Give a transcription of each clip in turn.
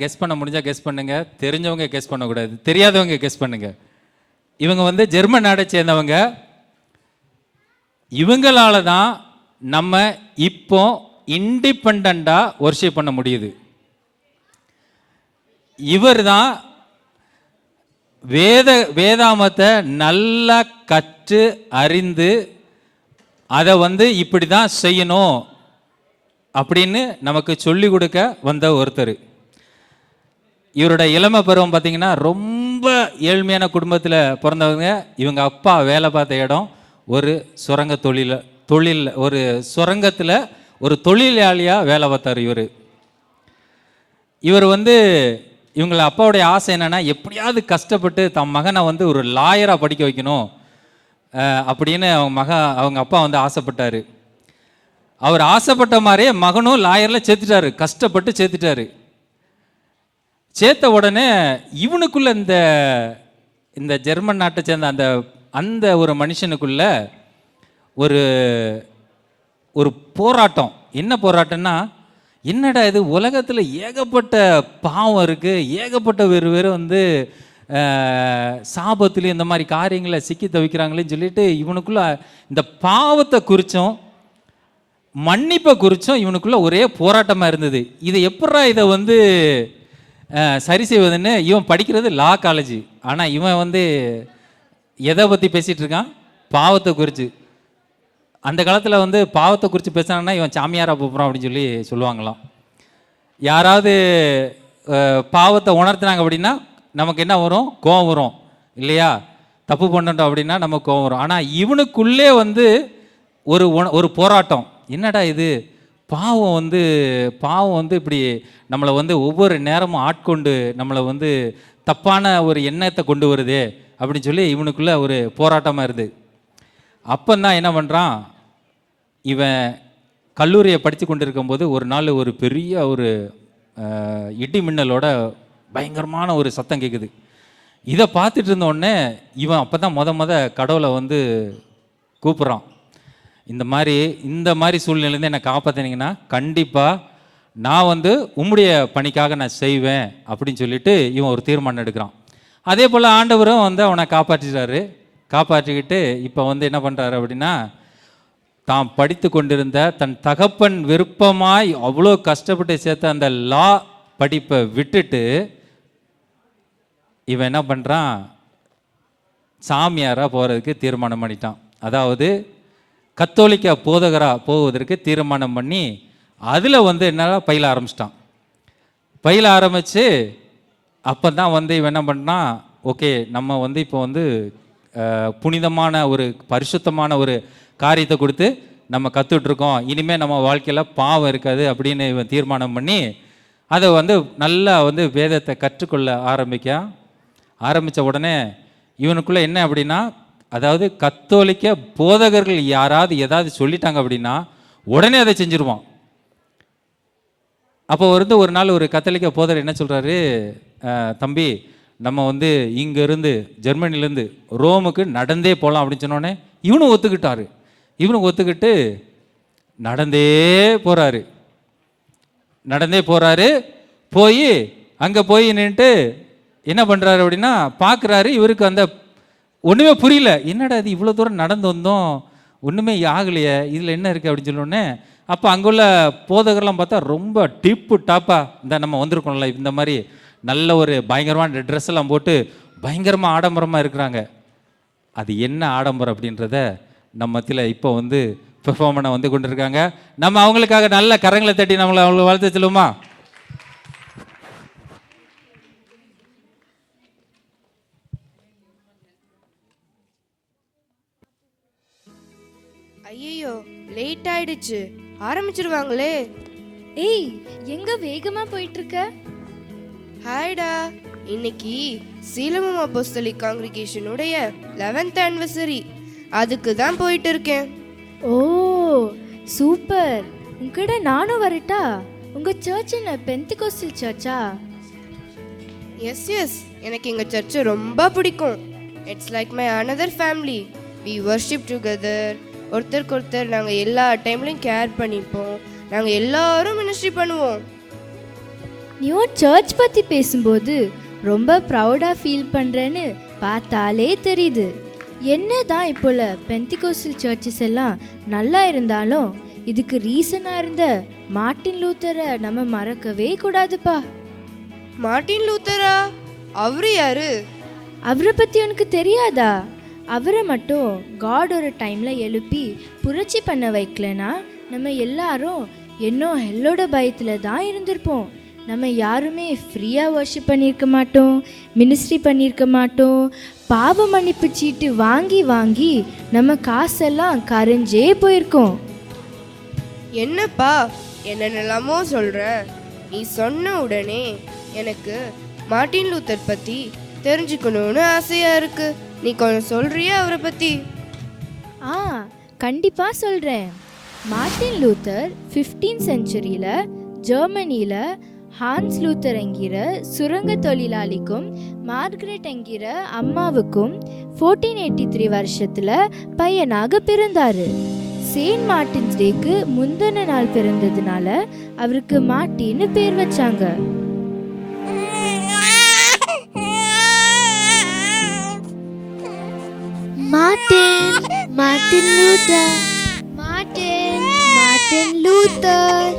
Guess பண்ண முடிஞ்சால் guess பண்ணுங்க. தெரிஞ்சவங்க கெஸ் பண்ணக்கூடாது. தெரியாதவங்க கெஸ் பண்ணுங்க. இவங்க வந்து ஜெர்மன் நாடை சேர்ந்தவங்க. இவங்களால தான் நம்ம இப்போ இண்டிபெண்ட்டாக ஒர்ஷிப் பண்ண முடியுது. இவர் தான் வேத வேதாமத்தை நல்லா கற்று அறிந்து அதை வந்து இப்படி தான் செய்யணும் அப்படின்னு நமக்கு சொல்லி கொடுக்க வந்த ஒருத்தர். இவரோட இளமை பருவம் பார்த்தீங்கன்னா ரொம்ப ஏழ்மையான குடும்பத்தில் பிறந்தவங்க. இவங்க அப்பா வேலை பார்த்த இடம் ஒரு சுரங்க தொழில தொழில் ஒரு சுரங்கத்தில் ஒரு தொழிலாளியாக வேலை பார்த்தார் இவர். இவர் வந்து இவங்களை அப்பாவுடைய ஆசை என்னென்னா எப்படியாவது கஷ்டப்பட்டு தம் மகனை வந்து ஒரு லாயராக படிக்க வைக்கணும். அப்படின்னு அவங்க மக அவங்க அப்பா வந்து ஆசைப்பட்டார். அவர் ஆசைப்பட்ட மாதிரியே மகனும் லாயரில் சேர்த்துட்டாரு. கஷ்டப்பட்டு சேர்த்துட்டாரு. சேர்த்த உடனே இவனுக்குள்ள இந்த இந்த ஜெர்மன் நாட்டை சேர்ந்த அந்த அந்த ஒரு மனுஷனுக்குள்ள ஒரு ஒரு போராட்டம். என்ன போராட்டம்னா என்னடா இது உலகத்தில் ஏகப்பட்ட பாவம் இருக்குது ஏகப்பட்ட வேறு வேறு வந்து சாபத்துலேயும் இந்த மாதிரி காரியங்களை சிக்கி தவிக்கிறாங்களேன்னு சொல்லிட்டு இவனுக்குள்ள இந்த பாவத்தை குறித்தும் மன்னிப்பை குறித்தும் இவனுக்குள்ள ஒரே போராட்டமாக இருந்தது. இதை எப்பட்றா இதை வந்து சரி செய்வதுன்னு இவன் படிக்கிறது லா காலேஜ் ஆனால் இவன் வந்து எதை பற்றி பேசிகிட்டு இருக்கான்? பாவத்தை குறித்து அந்த காலத்தில் வந்து பாவத்தை குறித்து பேசினான்னா இவன் சாமியாரா போகிறான் அப்படின்னு சொல்லி சொல்லுவாங்களாம். யாராவது பாவத்தை உணர்த்தினாங்க அப்படின்னா நமக்கு என்ன வரும்? கோவம் வரும். இல்லையா? தப்பு பண்ணட்டோம் அப்படின்னா நமக்கு கோவம் வரும். ஆனால் இவனுக்குள்ளே வந்து ஒரு ஒரு போராட்டம். என்னடா இது? பாவம் வந்து பாவம் வந்து இப்படி நம்மளை வந்து ஒவ்வொரு நேரமும் ஆட்கொண்டு நம்மளை வந்து தப்பான ஒரு எண்ணத்தை கொண்டு வருதே அப்படின்னு சொல்லி இவனுக்குள்ள ஒரு போராட்டமாக இருது அப்பந்தான் என்ன பண்ணுறான் இவன் கல்லூரியை படித்து கொண்டு இருக்கும்போது ஒரு நாள் ஒரு பெரிய ஒரு இடி மின்னலோட பயங்கரமான ஒரு சத்தம் கேட்குது இதை பார்த்துட்டு இருந்தோடனே இவன் அப்போ தான் மொத மொத கடவுளை வந்து கூப்பிட்றான். இந்த மாதிரி இந்த மாதிரி சூழ்நிலையிலேருந்து என்னை காப்பாற்றினீங்கன்னா கண்டிப்பாக நான் வந்து உம்முடைய பணிக்காக நான் செய்வேன் அப்படின்னு சொல்லிட்டு இவன் ஒரு தீர்மானம் எடுக்கிறான். அதே போல் ஆண்டவரும் வந்து அவனை காப்பாற்றிட்டாரு. காப்பாற்றிக்கிட்டு இப்போ வந்து என்ன பண்ணுறாரு அப்படின்னா தாம் படித்து கொண்டிருந்த தன் தகப்பன் விருப்பமாய் அவ்வளோ கஷ்டப்பட்டு சேர்த்த அந்த லா படிப்பை விட்டுட்டு இவன் என்ன பண்ணுறான் சாமியாராக போகிறதுக்கு தீர்மானம் பண்ணிட்டான். அதாவது கத்தோலிக்க போதகராக போவதற்கு தீர்மானம் பண்ணி அதில் வந்து என்னால் பயில ஆரம்பிச்சிட்டான். பயில ஆரம்பித்து அப்போ தான் வந்து இவன் என்ன பண்ணான் ஓகே நம்ம வந்து இப்போ வந்து புனிதமான ஒரு பரிசுத்தமான ஒரு காரியத்தை கொடுத்து நம்ம கற்றுட்ருக்கோம் இனிமேல் நம்ம வாழ்க்கையில் பாவம் இருக்காது அப்படின்னு இவன் தீர்மானம் பண்ணி அதை வந்து நல்லா வந்து வேதத்தை கற்றுக்கொள்ள ஆரம்பிக்க ஆரம்பித்த உடனே இவனுக்குள்ளே என்ன அப்படின்னா அதாவது கத்தோலிக்க போதகர்கள் யாராவது ஏதாவது சொல்லிட்டாங்க அப்படின்னா உடனே அதை செஞ்சிருவான். அப்போ வந்து ஒரு நாள் ஒரு கத்தோலிக்க போதர் என்ன சொல்கிறாரு தம்பி நம்ம வந்து இங்கேருந்து ஜெர்மனிலேருந்து ரோமுக்கு நடந்தே போகலாம் அப்படின்னு சொன்னோடனே இவனும் ஒத்துக்கிட்டாரு. இவனும் ஒத்துக்கிட்டு நடந்தே போகிறாரு நடந்தே போகிறாரு போய் அங்கே போய் நின்றுட்டு என்ன பண்ணுறாரு அப்படின்னா பார்க்குறாரு இவருக்கு அந்த ஒன்றுமே புரியல. என்னடா இது இவ்வளோ தூரம் நடந்து வந்தோம்? ஒன்றுமே ஆகலையே. இதில் என்ன இருக்குது அப்படின்னு சொன்னோடனே அப்போ அங்குள்ள போதகர்லாம் பார்த்தா ரொம்ப டிப்பு டாப்பாக இந்த நம்ம வந்திருக்கோம்ல இந்த மாதிரி நல்ல ஒரு பயங்கரமான ட்ரெஸ் எல்லாம் போட்டு பயங்கரமாக ஆடம்பரமாக இருக்கிறாங்க. அது என்ன ஆடம்பரம் அப்படின்றத நம்ம மத்தியில் இப்போ வந்து பெர்ஃபார்மனை வந்து கொண்டு இருக்காங்க நம்ம அவங்களுக்காக நல்ல கரங்களை தட்டி நம்மளை அவங்களை வாழ்த்து சொல்லுவோமா? லேட் ஆயிடுச்சு ஆரம்பிச்சிருவாங்களே. ஏய் எங்க வேகமா போயிட்டு இருக்க ஹாய்டா. இன்னைக்கு சீலமம் அப்போஸ்தலிக் காங்கிரிகேஷனுடைய லெவன்த் ஆனிவர்சரி அதுக்கு தான் போயிட்டு இருக்கேன் ஓ சூப்பர். உங்ககிட்ட நானும் வரட்டா? உங்க சர்ச் என்ன பெந்திகோஸ்டல் சர்ச்சா எஸ் எஸ் எனக்கு எங்கள் சர்ச்சு ரொம்ப பிடிக்கும். It's like my another family we worship together ஒருத்தருக்கு ஒருத்தர் நாங்கள் எல்லா டைம்லையும் கேர் பண்ணிப்போம். நாங்கள் எல்லாரும் மினிஸ்ட்ரி பண்ணுவோம். நீயும் சர்ச் பற்றி பேசும்போது ரொம்ப ப்ரௌடாக ஃபீல் பண்ணுறேன்னு பார்த்தாலே தெரியுது. என்னதான் இப்போல பெந்திகோஸ்டல் சர்ச்சஸ் எல்லாம் நல்லா இருந்தாலும் இதுக்கு ரீசனாக இருந்த மார்ட்டின் லூத்தரை நம்ம மறக்கவே கூடாதுப்பா. மார்ட்டின் லூத்தரா? அவரு யாரு? அவரை பற்றி உனக்கு தெரியாதா? அவரை மட்டும் காட் ஒரு டைமில் எழுப்பி புரட்சி பண்ண வைக்கலனா நம்ம எல்லாரும் இன்னும் ஹெல்லோட பயத்தில் தான் இருந்திருப்போம். நம்ம யாருமே ஃப்ரீயாக ஒர்ஷிப் பண்ணியிருக்க மாட்டோம் மினிஸ்ட்ரி பண்ணியிருக்க மாட்டோம் பாவ மன்னிப்பு சீட்டு வாங்கி வாங்கி நம்ம காசெல்லாம் கரைஞ்சே போயிருக்கோம். என்னப்பா என்னென்னலாமோ சொல்கிற நீ சொன்ன உடனே எனக்கு மார்ட்டின் லூத்தர் பற்றி தெரிஞ்சுக்கணும்னு ஆசையாக இருக்குது நீ கொஞ்சம் சொல்றியா அவரை பத்தி? ஆ கண்டிப்பாக சொல்கிறேன் மார்ட்டின் லூத்தர் ஃபிஃப்டீன் செஞ்சுரியில் ஜெர்மனியில் ஹான்ஸ் லூத்தர் என்கிற சுரங்க தொழிலாளிக்கும் மார்க்ரெட் என்கிற அம்மாவுக்கும் ஃபோர்டீன் எயிட்டி த்ரீ வருஷத்தில் பையனாக பிறந்தார். செயின்ட் மார்ட்டின்ஸ் டேக்கு முந்தின நாள் பிறந்ததுனால அவருக்கு மாட்டின்னு பேர் வச்சாங்க. Martin Martin Luther Martin Martin Luther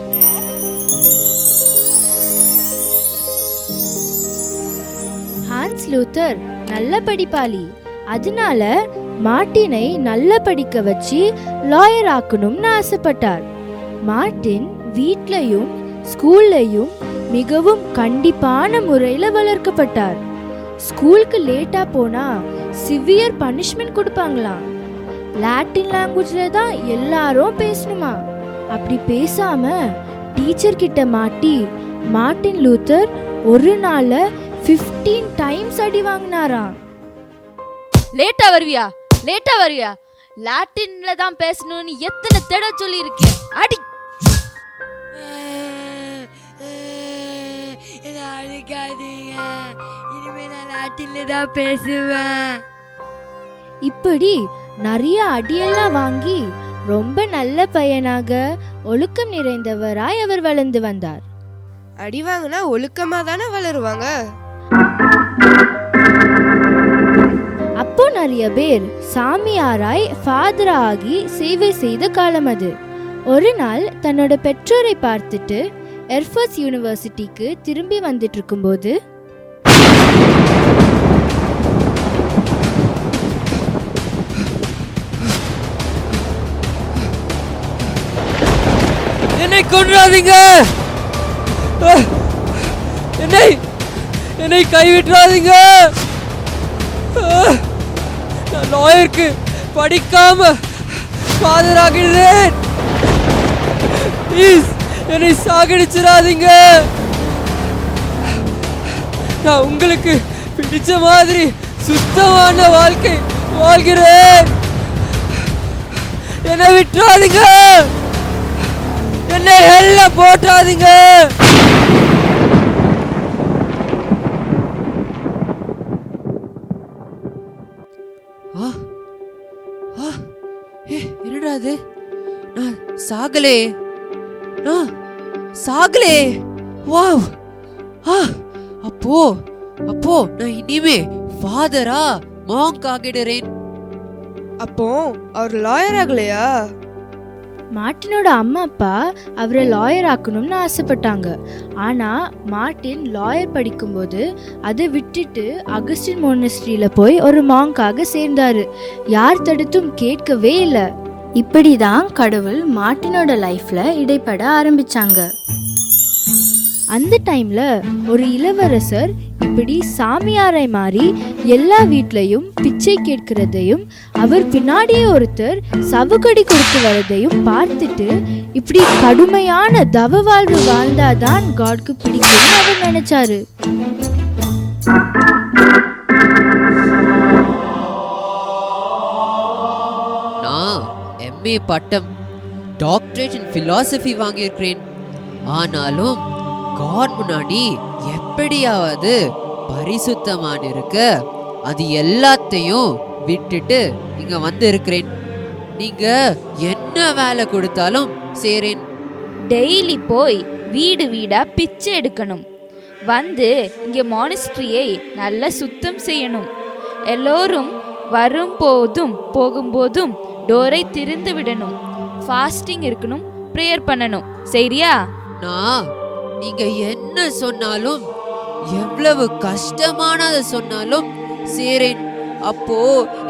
Hans Luther நல்ல படிப்பாளி. அதனால மார்ட்டினை நல்ல படிக்க வச்சு லாயர் ஆக்கணும்னு ஆசைப்பட்டார். மார்ட்டின் வீட்லயும் ஸ்கூல்லையும் மிகவும் கண்டிப்பான முறையில் வளர்க்கப்பட்டார். ஸ்கூலுக்கு லேட்டாக போனால் சிவியர் பனிஷ்மெண்ட் கொடுப்பாங்களாம் லாட்டின் லாங்குவேஜ்ல தான் எல்லாரும் பேசணுமா? அப்படி பேசாம டீச்சர் கிட்ட மாட்டி மார்ட்டின் லூத்தர் ஒரு நாள்ல 15 டைம்ஸ் அடி வாங்கினாராம் லேட்டா வருவியா? லேட்டா வருவியா? லாட்டின்ல தான் பேசணும்னு எத்தனை தடவை சொல்லியிருக்கேன் அடி! நான் லாட்டின்ல தான் பேசுவேன். இப்படி நிறைய அடியெல்லாம் வாங்கி ரொம்ப நல்ல பையனாக ஒழுக்கம் நிறைந்தவராய் அவர் வளர்ந்து வந்தார். அடி வாங்கினா ஒழுக்கமா தானே வளருவாங்க? அப்போ நிறைய பேர் சாமியாராய் ஃபாதரா ஆகி சேவை செய்த காலம் அது. ஒரு நாள் தன்னோட பெற்றோரை பார்த்துட்டு எர்ஃபர்ஸ் யூனிவர்சிட்டிக்கு திரும்பி வந்துட்டு இருக்கும்போது கொன்றாதீங்க. என்னை என்னை கைவிட்டுறாதீங்க. நான் லாயருக்கு படிக்காம பாதராகிறேன் ப்ளீஸ் என்னை சாகடிச்சிடாதீங்க. நான் உங்களுக்கு பிடிச்ச மாதிரி சுத்தமான வாழ்க்கை வாழ்கிறேன். என்னை விட்டுறாதீங்க. என்ன ஹெல்ல போட்டாதீங்க ஆ ஆ என்னடா அது நான் சாகலே. சாகலே. வாவ். ஆ அப்போ அப்போ நான் இனிமே ஃபாதரா மாங்க் ஆகிடுறேன். அப்போ அவர் லாயர் ஆகலையா? மார்ட்டினோட அம்மா அப்பா அவரை லாயர் ஆக்கணும்னு ஆசைப்பட்டாங்க. ஆனால் மார்ட்டின் லாயர் படிக்கும்போது அதை விட்டுட்டு அகஸ்டின் மோனஸ்ட்ரியில் போய் ஒரு மாங்காக சேர்ந்தார். யார் தடுத்தும் கேட்கவே இல்லை. இப்படி தான் கடவுள் மார்ட்டினோட லைஃப்பில் இடைப்பட ஆரம்பித்தாங்க அந்த டைமில் ஒரு இளவரசர் இப்படி சாமியாரை மாறி எல்லா வீட்லையும் பிச்சை கேட்கிறதையும் அவர் பின்னாடியே ஒருத்தர் சவுக்கடி கொடுத்து வரதையும் பார்த்துட்டு இப்படி கடுமையான தவ வாழ்வு வாழ்ந்தாதான் காட்க்கு பிடிக்கும்னு அவர் நினைச்சாரு. நான் எம்ஏ பட்டம் டாக்டரேட் இன் philosophy வாங்கியிருக்கிறேன். ஆனாலும் காட் முன்னாடி எப்படியாவது பரிசுத்தமான இருக்க அது எல்லாத்தையும் விட்டுட்டு இங்க வந்து இருக்கிறேன் நீங்க என்ன வேலை கொடுத்தாலும் சேரேன். டெய்லி போய் வீடு வீடா பிச்சை எடுக்கணும். வந்து இங்கே மானிஸ்ட்ரியை நல்லா சுத்தம் செய்யணும். எல்லோரும் வரும்போதும் போகும்போதும் டோரை திறந்து விடணும். ஃபாஸ்டிங் இருக்கணும் ப்ரேயர் பண்ணணும். சரியா? நான் நீங்க என்ன சொன்னாலும் எவ்வளவு கஷ்டமானதை சொன்னாலும் சேரேன். அப்போ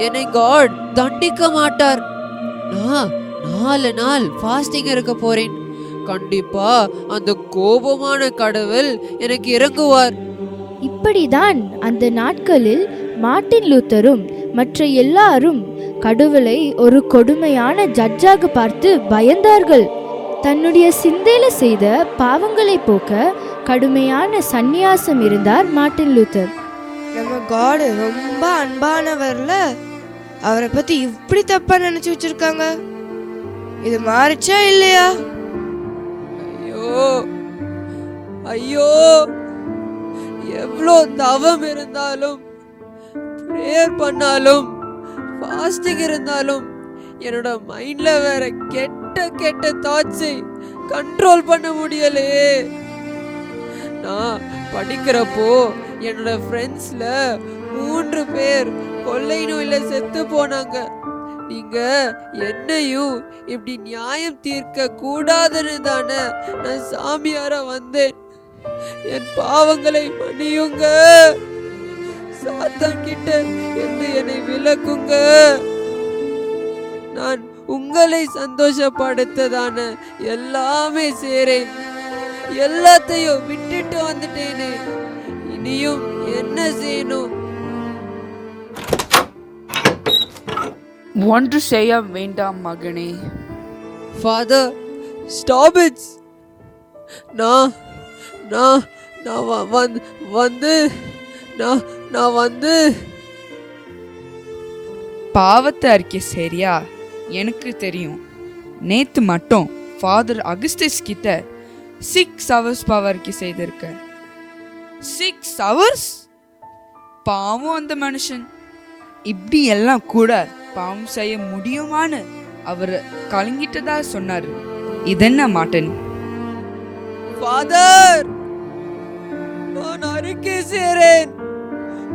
என்னை காட் தண்டிக்க மாட்டார். நான் நாலு நாள் ஃபாஸ்டிங் இருக்க போறேன். கண்டிப்பா அந்த கோபமான கடவுள் எனக்கு இறங்குவார். இப்படிதான் அந்த நாட்களில் மார்ட்டின் லூத்தரும் மற்ற எல்லாரும் கடவுளை ஒரு கொடுமையான ஜட்ஜாக பார்த்து பயந்தார்கள். தன்னுடைய சிந்தையில செய்த பாவங்களை போக்க கடுமையான சந்நியாசம் இருந்தார் மார்ட்டின் லூத்தர் நம்ம காடு ரொம்ப அன்பானவர்ல அவரை பத்தி இப்படி தப்பா நினைச்சு வச்சிருக்காங்க. இது மாறிச்சா இல்லையா? ஐயோ ஐயோ எவ்வளோ தவம் இருந்தாலும் ப்ரேயர் பண்ணாலும் ஃபாஸ்டிங் இருந்தாலும் என்னோட மைண்ட்ல வேற கெட்ட கெட்ட தாட்ஸை கண்ட்ரோல் பண்ண முடியலையே நான் படிக்கிறப்போ என்னோட ஃப்ரெண்ட்ஸில் மூன்று பேர் கொள்ளை நோயில் செத்து போனாங்க. நீங்க என்னையும் இப்படி நியாயம் தீர்க்க கூடாதுன்னு தானே நான் சாமியார வந்தேன். என் பாவங்களை மன்னியுங்க. சாத்தான் கிட்ட இருந்து என்னை விளக்குங்க நான் உங்களை சந்தோஷப்படுத்ததான எல்லாமே சேரேன் எல்லாத்தையும் விட்டுட்டு வந்துட்டேனே. இனியும் என்ன செய்யணும்? ஒன்று செய்ய வேண்டாம் மகனே. ஃபாதர் ஸ்டாப் இட்ஸ் நான் நான் நான் வந்து நான் நான் வந்து. பாவத்தை அறிக்கை சரியா? எனக்கு தெரியும். நேற்று மட்டும் ஃபாதர் அகஸ்டிஸ் கிட்ட சிக்ஸ் ஹவர்ஸ் பவர்க்கு செய்திருக்கேன் செய்திருக்க சிக்ஸ் ஹவர்ஸ் பாவம் அந்த மனுஷன். இப்படி எல்லாம் கூட பாவம் செய்ய முடியுமான்னு அவர் கலங்கிட்டதா சொன்னார். இதென்ன மாட்டன்? ஃபாதர் நான் அறிக்கை செய்றேன்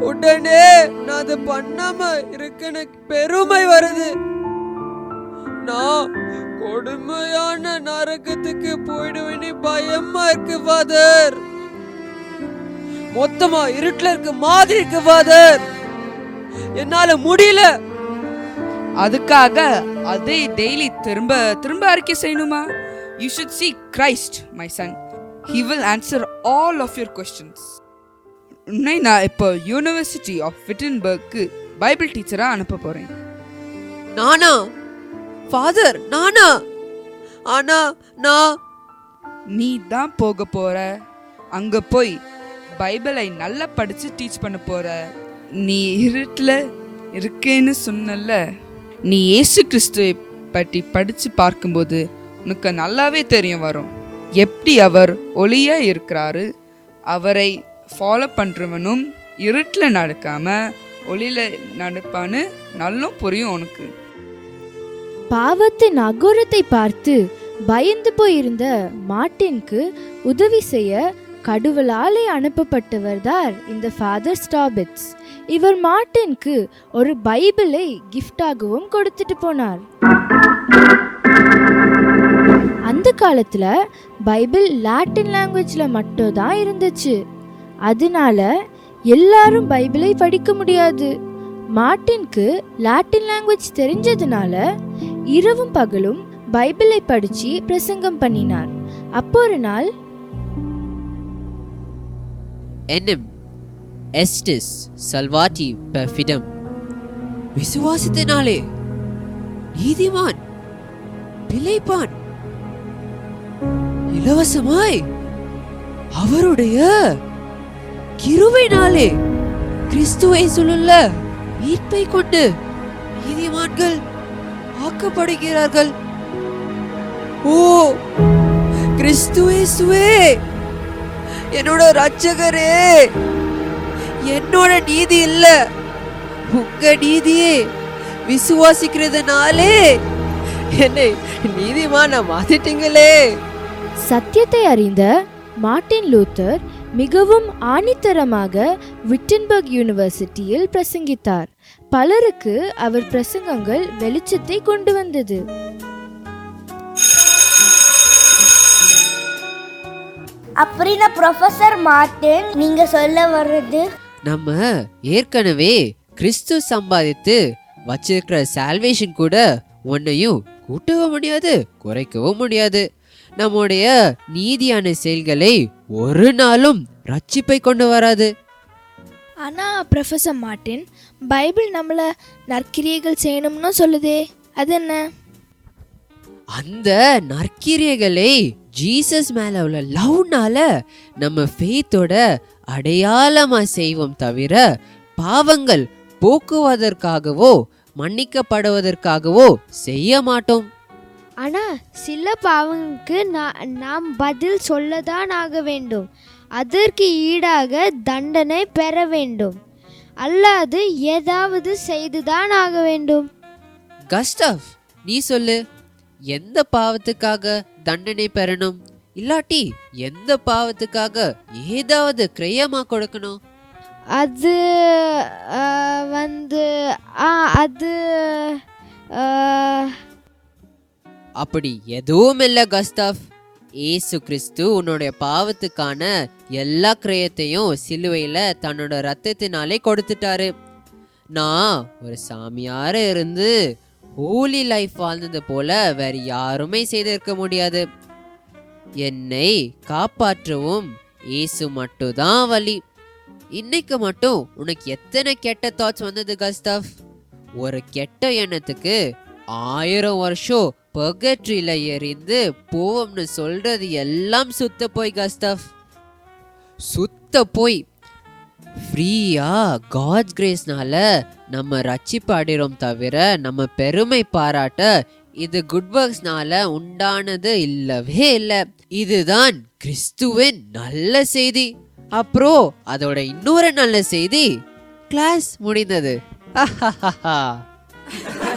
உடனே நான் அதை பண்ணாம இருக்க எனக்கு பெருமை வருது. நான் கொடுமையான நரகத்துக்கு போயிடுவேன்னு பயமா இருக்கு ஃபாதர். மொத்தமா இருட்டுல இருக்க மாதிரி இருக்கு ஃபாதர். என்னால முடியல. அதுக்காக அதை டெய்லி திரும்ப திரும்ப அறிக்கை செய்யணுமா? You should see Christ my son he will answer all of your questions உன்னை நான் இப்போ யூனிவர்சிட்டி ஆஃப் விட்டன்பர்க்கு பைபிள் டீச்சராக அனுப்ப போகிறேன் நானா? ஃபாதர் நானா? ஆனா நான் நீ தான் போக போற. அங்கே போய் பைபிளை நல்லா படித்து டீச் பண்ண போற. நீ இருட்டில் இருக்கேன்னு சொன்னல நீ ஏசு கிறிஸ்துவை பற்றி படித்து பார்க்கும்போது உனக்கு நல்லாவே தெரியும் வரும். எப்படி அவர் ஒளியாக இருக்கிறாரு அவரை ஃபாலோ பண்ணுறவனும் இருட்டில் நடக்காமல் ஒளியில் நடப்பான்னு நல்லா புரியும் உனக்கு. பாவத்தின் அகோரத்தை பார்த்து பயந்து போயிருந்த மார்ட்டினுக்கு உதவி செய்ய கடவுளாலே அனுப்பப்பட்டவர்தார் இந்த ஃபாதர் ஸ்டாபிட்ஸ் இவர் மார்ட்டினுக்கு ஒரு பைபிளை கிஃப்டாகவும் கொடுத்துட்டு போனார். அந்த காலத்தில் பைபிள் லாட்டின் லாங்குவேஜில் மட்டும் தான் இருந்துச்சு. அதனால எல்லாரும் பைபிளை படிக்க முடியாது. மார்ட்டினுக்கு லாட்டின் லாங்குவேஜ் தெரிஞ்சதுனால இரவும் பகலும் பைபிளை படிச்சு பிரசங்கம் பண்ணினார். அப்போ ஒரு நாள் என்எம் எஸ்டிஸ் சல்வாட்டி பெர்ஃபிடம் விசுவாசத்தினாலே நீதிமான் பிழைப்பான் இலவசமாய் அவருடைய கிருபையினாலே கிறிஸ்துவை சொல்லுள்ள மீட்பை கொண்டு நீதிமான்கள் ஆக்கப்படுகிறார்கள். ஓ கிறிஸ்துவேசுவே என்னோட ரட்சகரே என்னோட நீதி இல்ல உங்க நீதியே விசுவாசிக்கிறதுனாலே என்னை நீதிமான மாத்திட்டீங்களே. சத்தியத்தை அறிந்த மார்ட்டின் லூத்தர் மிகவும் ஆணித்தரமாக விட்டன்பர்க் யூனிவர்சிட்டியில் பிரசங்கித்தார். பலருக்கு அவர் பிரசங்கங்கள் வெளிச்சத்தை கொண்டு வந்தது. அப்படின்னா ப்ரொஃபசர் மார்ட்டின் நீங்க சொல்ல வர்றது? நம்ம ஏற்கனவே கிறிஸ்து சம்பாதித்து வச்சிருக்கிற சால்வேஷன் கூட ஒன்னையும் கூட்டவும் முடியாது குறைக்கவும் முடியாது. நம்முடைய நீதியான செயல்களை ஒரு நாளும் ரட்சிப்பை கொண்டு வராது. ஆனால் ப்ரொஃபஸர் மார்ட்டின் பைபிள் நம்மளை நற்கிரியைகள் செய்யணும்னு சொல்லுதே அது என்ன? அந்த நற்கிரியைகளை ஜீசஸ் மேல உள்ள லவ்னால நம்ம ஃபெய்த்தோட அடையாளமா செய்வோம் தவிர பாவங்கள் போக்குவதற்காகவோ மன்னிக்கப்படுவதற்காகவோ செய்ய மாட்டோம். ஆனா சில பாவங்களுக்கு நாம் பதில் சொல்லதான் ஆக வேண்டும். அதற்கு ஈடாக தண்டனை பெற வேண்டும். அல்லாது ஏதாவது செய்துதான் ஆக வேண்டும். கஸ்டவ் நீ சொல்லு. எந்த பாவத்துக்காக தண்டனை பெறணும்? இல்லாட்டி எந்த பாவத்துக்காக ஏதாவது கிரயமா கொடுக்கணும்? அது வந்து அது அப்படி எதுவும் இல்ல கஸ்தாஃப் ஏசு கிறிஸ்து உன்னுடைய பாவத்துக்கான எல்லா கிரயத்தையும் சிலுவையில தன்னோட ரத்தத்தினாலே கொடுத்துட்டாரு. நான் ஒரு சாமியார இருந்து ஹோலி லைஃப் வாழ்ந்தது போல வேற யாருமே செய்திருக்க முடியாது. என்னை காப்பாற்றவும் ஏசு மட்டும்தான் வழி. இன்னைக்கு மட்டும் உனக்கு எத்தனை கெட்ட தாட்ஸ் வந்தது கஸ்தாஃப் ஒரு கெட்ட எண்ணத்துக்கு ஆயிரம் வருஷம் பகட்ரியில எரிந்து போவோம்னு சொல்றது எல்லாம் சுத்த போய் கஸ்தப். சுத்த போய். ஃப்ரீயா காட்ஸ் கிரேஸ்னால நம்ம ரட்சிப்பு பாடிறோம் தவிர நம்ம பெருமை பாராட்ட இது குட் ஒர்க்ஸ்னால உண்டானது இல்லவே இல்லை. இதுதான் கிறிஸ்துவின் நல்ல செய்தி. அப்புறம் அதோட இன்னொரு நல்ல செய்தி கிளாஸ் முடிந்தது.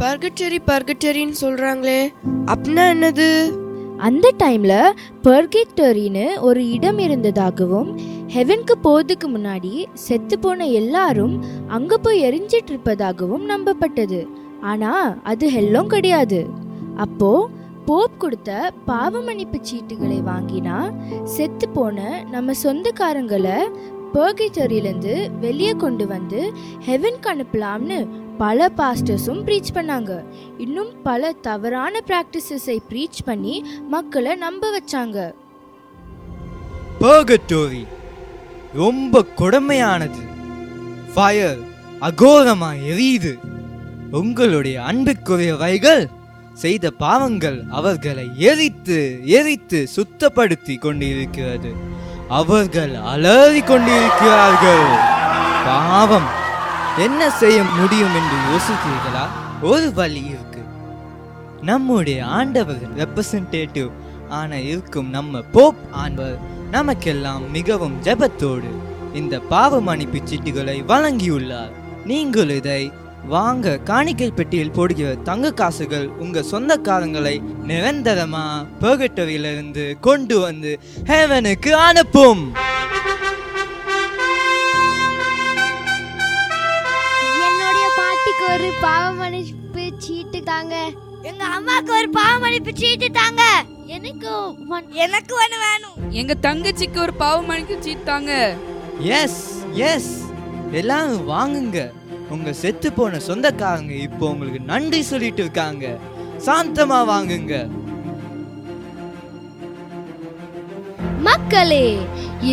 பர்கட்டரி பர்கட்டரின்னு சொல்கிறாங்களே அப்படின்னா என்னது? அந்த டைமில் பர்கேட்டரின்னு ஒரு இடம் இருந்ததாகவும் ஹெவனுக்கு போகிறதுக்கு முன்னாடி செத்து போன எல்லாரும் அங்கே போய் எரிஞ்சிட்டு இருப்பதாகவும் நம்பப்பட்டது. ஆனால் அது ஹெல்லும் கிடையாது. அப்போது போப் கொடுத்த பாவ மன்னிப்பு சீட்டுகளை வாங்கினா செத்து போன நம்ம சொந்தக்காரங்களை பர்கேட்டரியிலேருந்து வெளியே கொண்டு வந்து ஹெவனுக்கு அனுப்பலாம்னு பல பாஸ்டர்ஸும் ப்ரீச் பண்ணாங்க. இன்னும் பல தவறான ப்ராக்டிசஸை ப்ரீச் பண்ணி மக்களை நம்ப வச்சாங்க. பர்கட்டோரி ரொம்ப கொடுமையானது. ஃபயர் அகோரமா எரியுது. உங்களுடைய அன்புக்குரியவைகள் செய்த பாவங்கள் அவர்களை எரித்து எரித்து சுத்தப்படுத்தி கொண்டிருக்கிறது. அவர்கள் அலறி கொண்டிருக்கிறார்கள். பாவம். என்ன செய்ய முடியும் என்று யோசிக்கிறீர்களா ஒரு வழி இருக்கு. நம்முடைய ஆண்டவர் ரெப்ரசன்டேட்டிவ் ஆன இருக்கும் நம்ம போப் ஆண்டவர் நமக்கெல்லாம் மிகவும் ஜெபத்தோடு இந்த பாவ மன்னிப்பு சீட்டுகளை வழங்கியுள்ளார். நீங்கள் இதை வாங்க காணிக்கை பெட்டியில் போடுகிற தங்க காசுகள் உங்க சொந்தக்காரங்களை நிரந்தரமா பர்கட்டரியிலிருந்து கொண்டு வந்து ஹேவனுக்கு அனுப்பும். ஒரு பாவ மன்னிப்பு சீட்டு தாங்க. எங்க அம்மாக்கு ஒரு பாவ மன்னிப்பு சீட்டு தாங்க. எனக்கு எனக்கு ஒன்று வேணும். எங்க தங்கச்சிக்கு ஒரு பாவ மணிக்கு சீட்டாங்க எஸ் எஸ் எல்லாரும் வாங்குங்க. உங்க செத்து போன சொந்தக்காரங்க இப்போ உங்களுக்கு நன்றி சொல்லிட்டு இருக்காங்க. சாந்தமா வாங்குங்க. மக்களே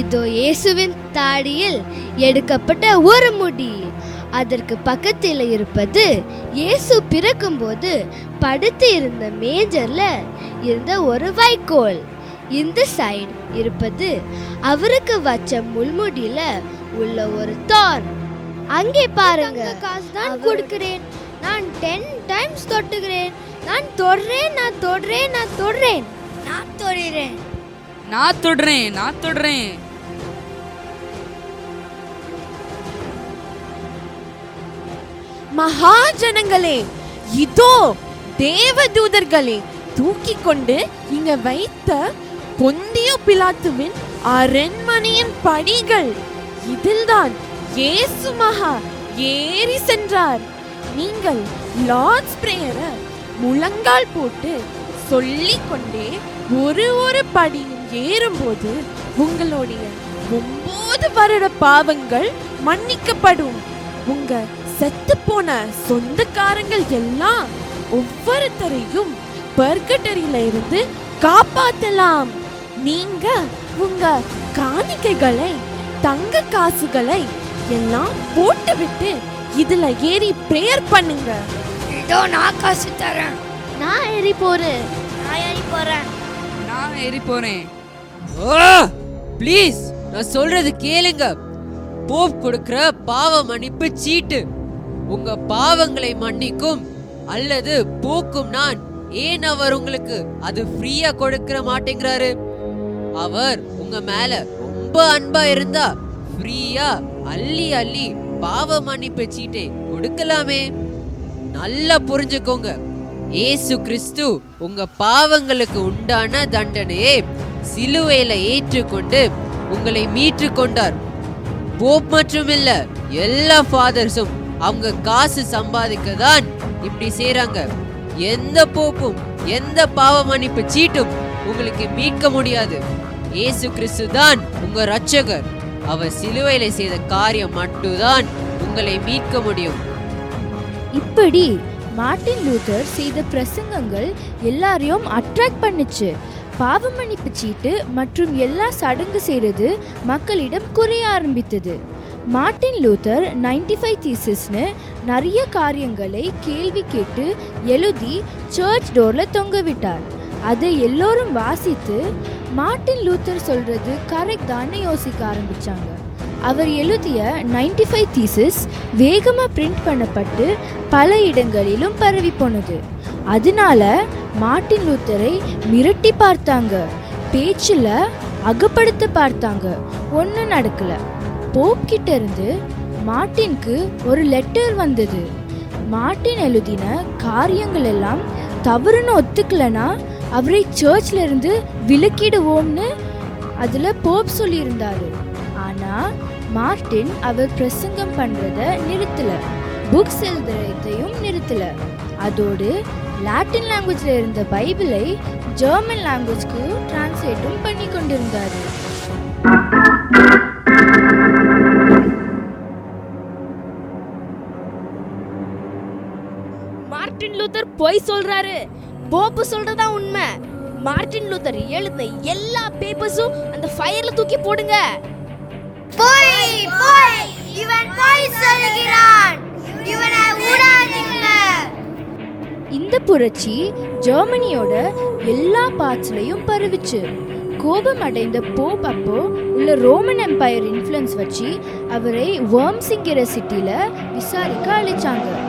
இதோ இயேசுவின் தாடியில் எடுக்கப்பட்ட ஒரு முடி. அதற்கு பக்கத்தில் இருப்பது இயேசு பிறக்கும்போது படுத்து இருந்த மேஜர்ல இருந்த ஒரு வைக்கோல். இந்த சைடு இருப்பது அவருக்கு வச்ச முள்முடியில உள்ள ஒரு தான் அங்கே பாருங்க காசு தான் கொடுக்கிறேன். நான் டென் டைம்ஸ் தொட்டுகிறேன். நான் தொடுறேன் நான் தொடுறேன் நான் தொடுறேன். நான் தொடுறேன் நான் தொடுறேன் நான் தொடுறேன். மகாஜனங்களே இதோ தேவதூதர்களே தூக்கி கொண்டு இங்க வைத்த பொந்தியோ பிலாத்துவின் அரண்மனையின் படிகள். இதில்தான் இயேசு மகா ஏறி சென்றார். நீங்கள் லார்ட்ஸ் பிரேயரை முழங்கால் போட்டு சொல்லிக்கொண்டே ஒரு ஒரு படியும் ஏறும்போது உங்களுடைய ஒன்பது வருட பாவங்கள் மன்னிக்கப்படும். உங்க செத்து போன சொந்தக்காரங்கள் எல்லாம் ஒவ்வொருத்தரையும் பர்கட்டரியில இருந்து காப்பாத்தலாம். நீங்க உங்க காணிக்கைகளை தங்க காசுகளை எல்லாம் போட்டுவிட்டு இதுல ஏறி பிரேயர் பண்ணுங்க. இதோ நான் காசு தரேன். நான் ஏறி போறேன் நான் ஏறி போறேன். நான் ஏறி போறேன். ப்ளீஸ் நான் சொல்றது கேளுங்க. போப் கொடுக்கிற பாவ மன்னிப்பு சீட்டு. உங்க பாவங்களை மன்னிக்கும் அல்லது போக்கும் நான். ஏன் அவர் உங்களுக்கு அது ஃப்ரீயா கொடுக்கிற மாட்டேங்கிறாரு? அவர் உங்க மேல ரொம்ப அன்பா இருந்தா ஃப்ரீயா அள்ளி அள்ளி பாவ மன்னிப்பு சீட்டை கொடுக்கலாமே. நல்லா புரிஞ்சுக்கோங்க. ஏசு கிறிஸ்து உங்க பாவங்களுக்கு உண்டான தண்டனையை சிலுவையில ஏற்றுக்கொண்டு உங்களை மீட்டு கொண்டார் போப் மட்டும் இல்ல எல்லா ஃபாதர்ஸும் அவங்க காசு சம்பாதிக்க தான் இப்படி செய்றாங்க. எந்த போப்பும் எந்த பாவ மன்னிப்பு சீட்டும் உங்களுக்கு மீட்க முடியாது. இயேசு கிறிஸ்து தான் உங்க ரட்சகர் அவர் சிலுவையில செய்த காரியம் மட்டும்தான் உங்களை மீட்க முடியும். இப்படி மார்ட்டின் லூதர் செய்த பிரசங்கங்கள் எல்லாரையும் அட்ராக்ட் பண்ணுச்சு. பாவ மன்னிப்பு சீட்டு மற்றும் எல்லா சடங்கு செய்கிறது மக்களிடம் குறைய ஆரம்பித்தது. மார்ட்டின் லூத்தர் நைன்டி ஃபைவ் தீசஸ்னு நிறைய காரியங்களை கேள்வி கேட்டு எழுதி சர்ச் டோரில் தொங்க விட்டார். அதை எல்லோரும் வாசித்து மார்ட்டின் லூத்தர் சொல்கிறது கரெக்ட் தானே யோசிக்க ஆரம்பிச்சாங்க. அவர் எழுதிய 95 ஃபைவ் தீசஸ் வேகமாக பிரிண்ட் பண்ணப்பட்டு பல இடங்களிலும் பரவி போனது. அதனால மார்ட்டின் லூத்தரை மிரட்டி பார்த்தாங்க. பேச்சில் அகப்படுத்த பார்த்தாங்க. ஒன்றும் நடக்கல. போப் கிட்ட இருந்து மார்ட்டினுக்கு ஒரு லெட்டர் வந்தது. மார்ட்டின் எழுதின காரியங்கள் எல்லாம் தவறுன்னு ஒத்துக்கலனா அவரை சர்ச்ல இருந்து விலக்கிடுவோம்னு அதுல போப் சொல்லியிருந்தாரு. ஆனா மார்ட்டின் அவர் பிரசங்கம் பண்றத நிறுத்தல. புக்ஸ் எழுதுறதையும் நிறுத்தல. அதோடு லாட்டின் லாங்குவேஜில் இருந்த பைபிளை ஜெர்மன் லாங்குவேஜ்க்கு டிரான்ஸ்லேட்டும் பண்ணி கொண்டிருந்தாரு லூத்தர் பொய் சொல்றாரு. போப்பு சொல்றதா உண்மை. மார்ட்டின் லூத்தர் எழுதின எல்லா பேப்பர்ஸும் அந்த ஃபயர்ல தூக்கி போடுங்க. போய் போய் இவன் போய் சொல்கிறான். இவனை விடாதீங்க இந்த புரட்சி ஜெர்மனியோட எல்லா பார்ட்ஸ்லயும் பரவிச்சு. கோபம் அடைந்த போப் அப்போ உள்ள ரோமன் எம்பையர் இன்ஃப்ளூயன்ஸ் வச்சு அவரை வேர்ம்ஸிங்கிற சிட்டில விசாரிக்க அழைச்சாங்க.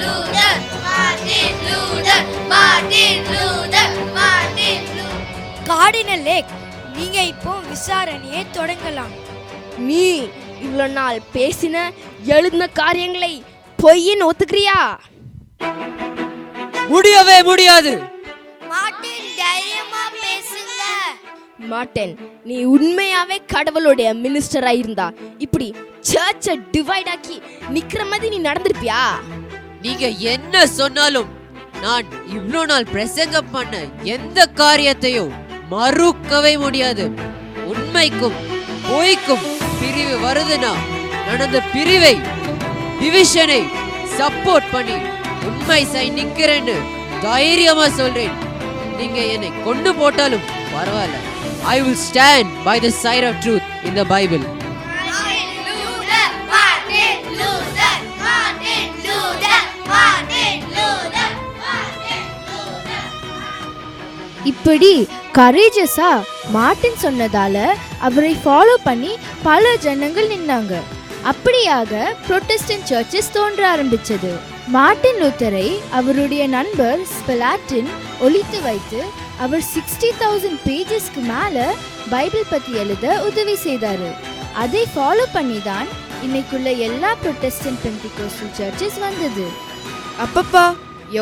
Martin Martin Martin Luther Martin Luther cardinal lakh நீங்க இப்போ விசாரணையை தொடங்கலாம். நீ இவ்வளோ நாள் பேசின எழுதின காரியங்களை பொய்ன்னு ஒத்துக்கிறியா முடியவே முடியாது. மார்ட்டின் தைரியமா பேசுங்க. மாட்டேன். நீ உண்மையாவே கடவுளுடைய மினிஸ்டரா இருந்தா இப்படி சர்ச்சை டிவைட் ஆக்கி நிக்கிற மாதிரி நீ நடந்திருப்பியா? நீங்க என்ன சொன்னாலும் நான் இவ்வளோ நாள் பிரசங்கம் பண்ண எந்த காரியத்தையும் மறுக்கவே முடியாது. உண்மைக்கும் பொய்க்கும் பிரிவு வருதுன்னா நடந்த பிரிவை டிவிஷனை சப்போர்ட் பண்ணி உண்மை சை நிக்கிறேன்னு தைரியமா சொல்றேன். நீங்க என்னை கொண்டு போட்டாலும் பரவாயில்ல. I will stand by the side of truth in the Bible இப்படி கரேஜஸா மார்ட்டின் சொன்னதால அவரை ஃபாலோ பண்ணி பல ஜனங்கள் நின்னாங்க. அப்படியாக புரொட்டஸ்டன்ட் சர்ச்சஸ் தோன்ற ஆரம்பிச்சது. மார்ட்டின் லூத்தரை அவருடைய நண்பர் ஸ்பெலாட்டின் ஒழித்து வைத்து அவர் சிக்ஸ்டி தௌசண்ட் பேஜஸ்க்கு மேலே பைபிள் பற்றி எழுத உதவி செய்தார். அதை ஃபாலோ பண்ணி தான் இன்னைக்குள்ள எல்லா ப்ரொட்டஸ்டன்ட் பென்டிகோஸ்டல் சர்ச்சஸ் வந்தது. அப்பப்பா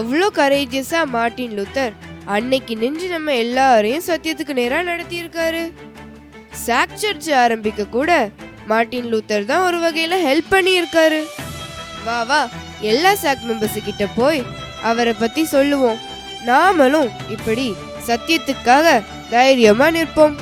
எவ்வளோ கரேஜியஸா மார்ட்டின் லூத்தர் அன்னைக்கு நின்று நம்ம எல்லாரையும் சத்தியத்துக்கு நேரா நடத்தியிருக்காரு. சாக் சர்ச் ஆரம்பிக்க கூட மார்ட்டின் லூத்தர் தான் ஒரு வகையில ஹெல்ப் பண்ணியிருக்காரு. வா வா எல்லா சாக் மெம்பர்ஸ் கிட்ட போய் அவரை பத்தி சொல்லுவோம். நாமளும் இப்படி சத்தியத்துக்காக தைரியமா நிற்போம்.